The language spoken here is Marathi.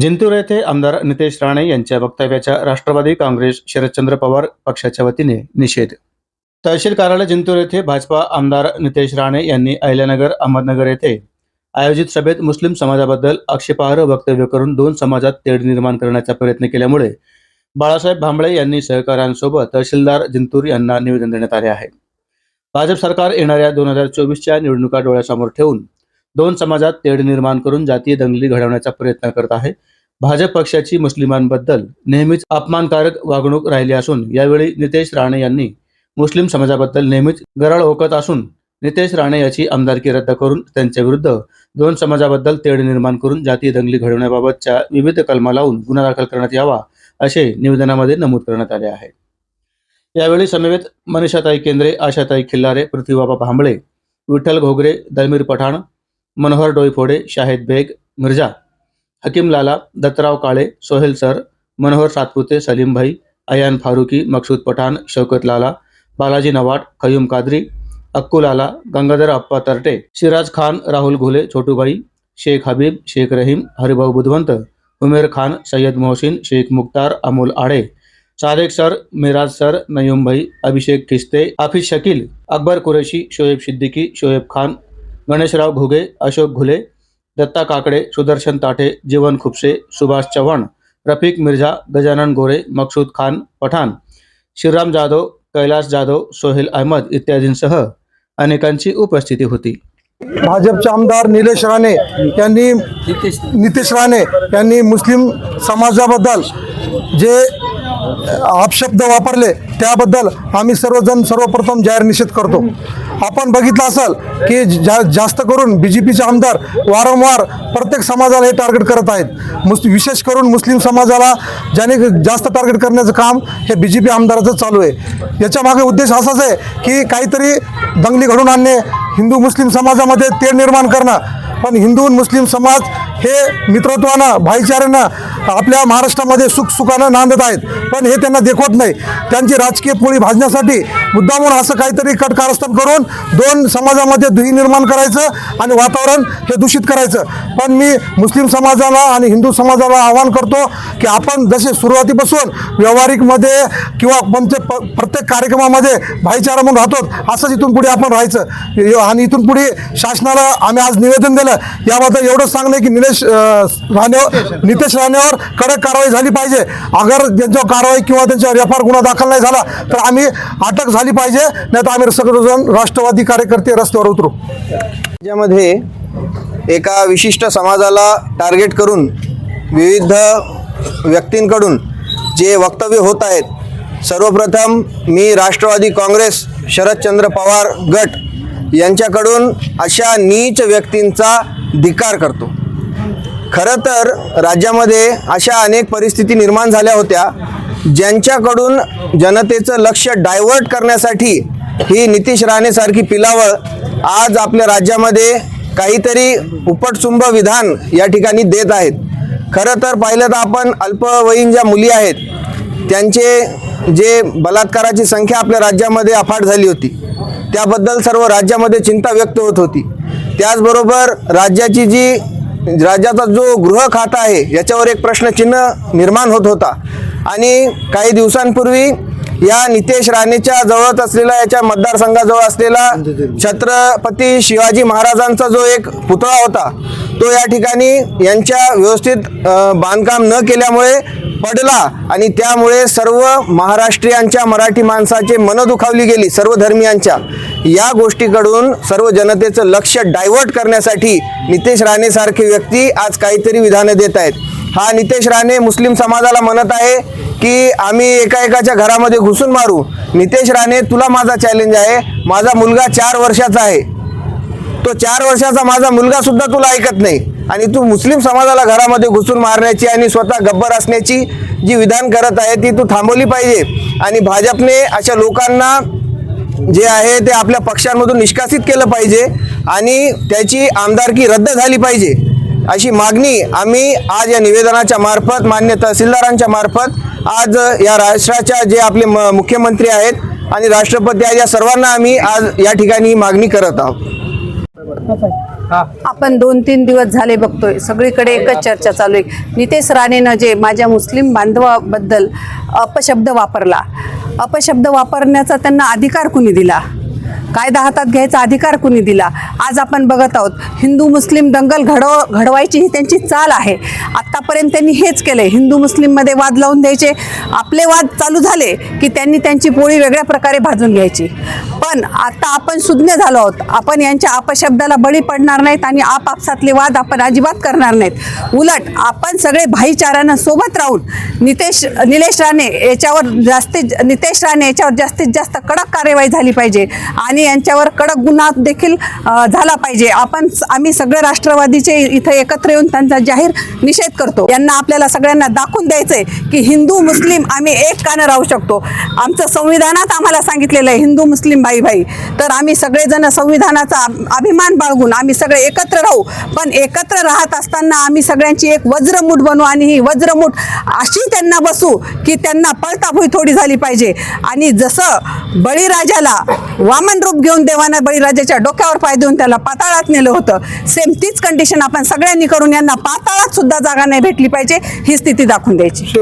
जिंतूर येथे आमदार नितेश राणे यांच्या वक्तव्याच्या राष्ट्रवादी काँग्रेस शरदचंद्र पवार पक्षाच्या वतीने निषेध. तहसील कार्यालय जिंतूर येथे भाजपा आमदार नितेश राणे यांनी अहिल्यानगर अहमदनगर येथे आयोजित सभेत मुस्लिम समाजाबद्दल आक्षेपार्ह वक्तव्य करून दोन समाजात तेढ निर्माण करण्याचा प्रयत्न केल्यामुळे बाळासाहेब भांबळे यांनी सहकाऱ्यांसोबत तहसीलदार जिंतूर यांना निवेदन देण्यात आले आहे. भाजप सरकार येणाऱ्या दोन हजार चोवीसच्या निवडणुका डोळ्यासमोर ठेवून दोन समाजात तेढ निर्माण करून जातीय दंगली घडवण्याचा प्रयत्न करत आहे. भाजप पक्षाची मुस्लिमांबद्दल नेहमीच अपमानकारक वागणूक राहिली असून यावेळी नितेश राणे यांनी मुस्लिम समाजाबद्दल नेहमीच गरळ ओकत असून नितेश राणे याची आमदारकी रद्द करून त्यांच्या विरुद्ध दोन समाजाबद्दल तेढ निर्माण करून जातीय दंगली घडवण्याबाबतच्या विविध कलमा लावून गुन्हा दाखल करण्यात यावा असे निवेदनामध्ये नमूद करण्यात आले आहे. यावेळी समवेत Manishatai Kendre Ashatai Khillare Prithvibaba Bhambale Vitthal Ghogare Dalmir Pathan Manohar Doiphode Shahid Beg Mirza Hakim Lala Dattarao Kale Sohail sir Manohar Satpute Salimbhai Ayan Farooqui Maqsood Pathan Shaukat Lala Balaji Navat Khayyum Qadri Akku Lala Gangadhar Appa Tarte Siraj Khan Rahul Ghule Chhotubai Shaikh Habib Shaikh Rahim Haribhau Budhwant Umer Khan Sayyad Mohsin Shaikh Mukhtar Amol Ade Sadek sir Miraj sir Nayumbhai Abhishek Khiste Hafiz Shakeel Akbar Qureshi Shoaib Siddiqui Shoaib Khan Ganeshrao Ghuge Ashok Ghule Datta Kakade Sudarshan Tathe Jeevan Khupse Subhash Chavan Rafiq Mirza Gajanan Gore Maqsood Khan Pathan Shriram Jadhav Kailas Jadhav Sohel Ahmed इत्यादींसह अनेकांची उपस्थिती होती. भाजपचे आमदार निलेश राणे यांनी नितेश राणे यांनी मुस्लिम समाजाबद्दल जे अपशब्द वापरले त्याबद्दल आम्ही सर्वजण सर्वप्रथम जाहीर निषेध करतो. आपण बघितलं असाल की जा जास्त करून बी जे पीचे आमदार वारंवार प्रत्येक समाजाला हे टार्गेट करत आहेत. मुस विशेष करून मुस्लिम समाजाला ज्याने जास्त टार्गेट करण्याचं काम हे बी जे पी आमदाराचं चालू आहे. याच्या मागे उद्देश असाच आहे की काहीतरी दंगली घडून आणणे हिंदू मुस्लिम समाजामध्ये तेढ निर्माण करणं. पण हिंदू आणि मुस्लिम समाज हे मित्रत्वानं भाईचाऱ्यानं आपल्या महाराष्ट्रामध्ये सुखसुखानं नांदत आहेत पण हे त्यांना देखवत नाही. त्यांची राजकीय पोळी भाजण्यासाठी मुद्दामून असं काहीतरी कट कारस्थान करून दोन समाजामध्ये दुही निर्माण करायचं आणि वातावरण हे दूषित करायचं. पण मी मुस्लिम समाजाला आणि हिंदू समाजाला आवाहन करतो की आपण जसे सुरुवातीपासून व्यावहारिकमध्ये किंवा म्हणजे प- प्रत्येक कार्यक्रमामध्ये भाईचारा म्हणून राहतो असंच इथून पुढे आपण राहायचं. आणि इथून पुढे शासनाला आम्ही आज निवेदन दिलं याबद्दल एवढंच सांगलं की निलेश राणे नितेश राणेवर कडक कारवाई झाली पाहिजे. अगर त्यांच्यावर कारवाई किंवा त्यांच्यावर एफ आर गुन्हा दाखल नाही झाला तर आम्ही अटक झाली पाहिजे नाही तर आम्ही सगळेजण राष्ट्रवादी कार्यकर्ते रस्त्यावर उतरू. राज्यामध्ये एका विशिष्ट समाजाला टार्गेट करून विविध व्यक्तींकडून जे वक्तव्य होत आहेत सर्वप्रथम मी राष्ट्रवादी काँग्रेस शरदचंद्र पवार गट यांच्याकडून अशा नीच व्यक्तींचा धिक्कार करतो. खरं तर राज्यामध्ये अशा अनेक परिस्थिती निर्माण झाल्या होत्या ज्यांच्याकडून जनतेचं लक्ष डायव्हर्ट करण्यासाठी ही नितीश राणेसारखी पिलावळ आज आपल्या राज्यामध्ये काहीतरी उपटसुंब विधान या ठिकाणी देत आहेत. खरं तर पाहिलं तर आपण अल्पवयीन ज्या मुली आहेत त्यांचे जे बलात्काराची संख्या आपल्या राज्यामध्ये अफाट झाली होती त्याबद्दल सर्व राज्यामध्ये चिंता व्यक्त होत होती. त्याचबरोबर राज्याची जी राज्याचा जो गृह खाता आहे याच्यावर एक प्रश्नचिन्ह निर्माण होत होता. आणि काही दिवसांपूर्वी या नितेश राणेच्या जवळच असलेला याच्या मतदारसंघाजवळ असलेला छत्रपती शिवाजी महाराजांचा जो एक पुतळा होता तो या ठिकाणी यांच्या व्यवस्थित बांधकाम न केल्यामुळे पडला आणि त्यामुळे सर्व महाराष्ट्रीयांच्या मराठी माणसाचे मन दुखावली गेली सर्व धर्मियांच्या. या गोष्टीकडून सर्व जनतेचं लक्ष डायव्हर्ट करण्यासाठी नितेश राणेसारखे व्यक्ती आज काहीतरी विधानं देत आहेत. हा नितेश राणे मुस्लिम समाजाला म्हणत आहे की आम्ही एका एकाच्या घरामध्ये घुसून मारू. नितेश राणे तुला माझा चॅलेंज आहे. माझा मुलगा चार वर्षाचा आहे. तो चार वर्षाचा माझा मुलगा सुद्धा तुला ऐकत नाही. आणि तू मुस्लिम समाजाला घरामध्ये घुसून मारण्याची आणि स्वतः गब्बर असण्याची जी विधान करत आहे ती तू थांबवली पाहिजे. आणि भाजपने अशा लोकांना जे आहे ते आपल्या पक्षांमधून निष्कासित केलं पाहिजे आणि त्याची आमदारकी रद्द झाली पाहिजे. अशी मागणी आम्ही आज या निवेदनाच्या मार्फत मान्य तहसीलदारांच्या मार्फत आज या राष्ट्राच्या जे आपले म- मुख्यमंत्री आहेत आणि राष्ट्रपती आहेत या सर्वांना आम्ही आज या ठिकाणी ही मागणी करत आहोत. आपण दोन तीन दिवस झाले बघतोय. सगळीकडे एकच चर्चा चालू आहे. नितेश राणेनं जे माझ्या मुस्लिम बांधवाबद्दल अपशब्द वापरला. अपशब्द वापरण्याचा त्यांना अधिकार कुणी दिला? कायदा हातात घ्यायचा अधिकार कुणी दिला? आज आपण बघत आहोत हिंदू मुस्लिम दंगल घडव घडवायची ही त्यांची चाल आहे. आत्तापर्यंत त्यांनी हेच केलं. आहे हिंदू मुस्लिममध्ये वाद लावून द्यायचे. आपले वाद चालू झाले की त्यांनी त्यांची पोळी वेगळ्या प्रकारे भाजून घ्यायची. पण आता आपण सुज्ञ झालो आहोत. आपण यांच्या अपशब्दाला बळी पडणार नाहीत आणि आपापसातले वाद आपण अजिबात करणार नाहीत. उलट आपण सगळे भाईचारानं सोबत राहून नितेश निलेश राणे याच्यावर जास्तीत नितेश राणे याच्यावर जास्तीत जास्त कडक कार्यवाही झाली पाहिजे. आणि यांच्यावर कडक गुन्हा देखील झाला पाहिजे. आपण आम्ही सगळे राष्ट्रवादीचे इथं एकत्र येऊन त्यांचा जाहीर निषेध करतो. यांना आपल्याला सगळ्यांना दाखवून द्यायचंय की हिंदू मुस्लिम आम्ही एक कानं राहू शकतो. आमचं संविधानात आम्हाला सांगितलेलं आहे हिंदू मुस्लिम भाई भाई. तर आम्ही सगळेजण संविधानाचा अभिमान बाळगून आम्ही सगळे एकत्र राहू. पण एकत्र राहत असताना आम्ही सगळ्यांची एक वज्रमूठ बनू आणि ही वज्रमूठ अशी त्यांना बसू की त्यांना पळताभुई थोडी झाली पाहिजे. आणि जसं बळीराजाला वामन रूप घेऊन देवानं बळीराजाच्या डोक्यावर पाय देऊन त्याला पाताळात नेलं होतं सेम तीच कंडिशन आपण सगळ्यांनी करून यांना पाताळात सुद्धा जागा नाही भेटली पाहिजे ही स्थिती दाखवून द्यायची.